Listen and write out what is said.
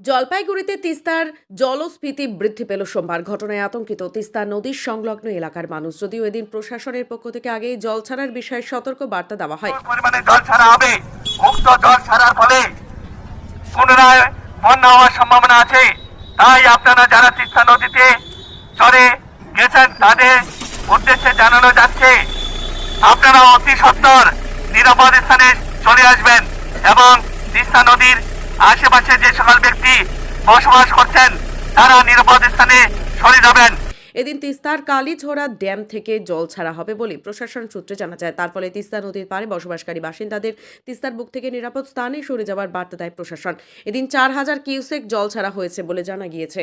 জলপাইগুড়িতে তিস্তার জলস্ফীতি বৃদ্ধি পেল সোমবার। ঘটনায় আতঙ্কিত তিস্তা নদীর সংলগ্ন এলাকার মানুষ। যদিও এদিন প্রশাসনের পক্ষ থেকে আগেই জল ছাড়ার বিষয়ে সতর্ক বার্তা দেওয়া হয়। পরিমাণে জল ছাড়া হবে। মুক্ত জল ছাড়ার ফলে পুনরায় বন্যা হওয়ার সম্ভাবনা আছে। তাই আপনারা যারা তিস্তা নদীতে চরে গেছেন, তাদের উদ্দেশ্যে জানানো যাচ্ছে, আপনারা অতি সত্বর নিরাপদ স্থানে চলে আসবেন এবং তিস্তা নদীর আশেপাশে যে সকল ব্যক্তি বসবাস করছেন, তারা নিরাপদ স্থানে সরে যাবেন। এদিন তিস্তার কালীঝোড়া ড্যাম থেকে জল ছাড়া হবে বলে প্রশাসন সূত্রে জানা যায়। তার ফলে তিস্তা নদীর পারে বসবাসকারী বাসিন্দাদের তিস্তার বুক থেকে নিরাপদ স্থানে সরে যাওয়ার বার্তা দেয় প্রশাসন। এদিন চার হাজার কিউসেক জল ছাড়া হয়েছে বলে জানা গিয়েছে।